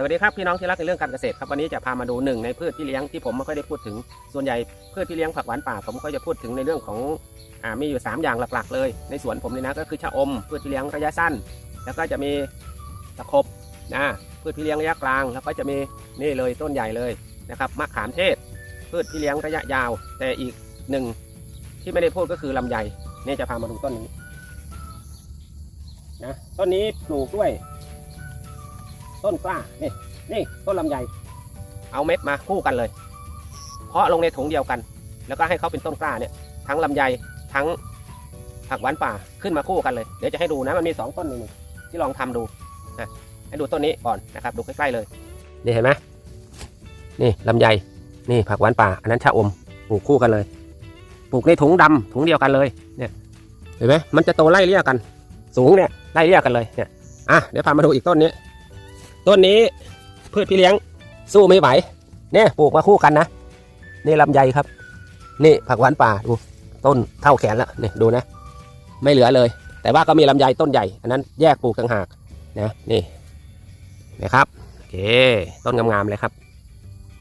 สวัสดีครับพี่น้องที่รักในเรื่องการเกษตรครับวันนี้จะพามาดูหนึ่งในพืชที่เลี้ยงที่ผมไม่ค่อยได้พูดถึงส่วนใหญ่พืชที่เลี้ยงผักหวานป่าผมก็จะพูดถึงในเรื่องของอ่ามีอยู่3อย่างหลักๆ เลย ในสวนผมนี่นะก็คือชะอมพืชที่เลี้ยงระยะสั้น แล้วก็จะมีตะครบนะพืชที่เลี้ยงระยะกลาง แล้วก็จะมีนี่เลยต้นใหญ่เลยนะครับมะขามเทศ พืชที่เลี้ยงระยะยาว แต่อีกหนึ่งที่ไม่ได้พูดก็คือลำไยนี่จะพามาดูต้นนี้นะต้นนี้ปลูกด้วย ต้นกล้านี่นี่ต้นลำไยเอาเม็ดมาคู่กันเลยเพาะลงในถุงเดียวกัน แล้วก็ให้เขาเป็นต้นกล้าเนี่ย ทั้งลำไยทั้งผักหวานป่าขึ้นมาคู่กันเลย เดี๋ยวจะให้ดูนะมันมีสองต้นนี่ที่ลองทำดูนะให้ดูต้นนี้ก่อนนะครับ ดูใกล้ๆเลย นี่เห็นไหมนี่ลำไยนี่ผักหวานป่า อันนั้นชะอมปลูกคู่กันเลย ปลูกในถุงดำถุงเดียวกันเลยเนี่ยเห็นไหมมันจะโตไล่เลี่ยกัน สูงเนี่ยไล่เลี่ยกันเลยเนี่ยอะเดี๋ยวพามาดูอีกต้นนี้ ต้นนี้พืชพี่เลี้ยงสู้ไม่ไหวเนี่ยปลูกมาคู่กันนะนี่ลำไยครับ นี่ผักหวานป่าดูต้นเท่าแขนแล้วนี่ดูนะ ไม่เหลือเลย แต่ว่าก็มีลำไยต้นใหญ่ อันนั้นแยกปลูกต่างหากนะนี่นะครับโอเคต้นงามๆเลยครับ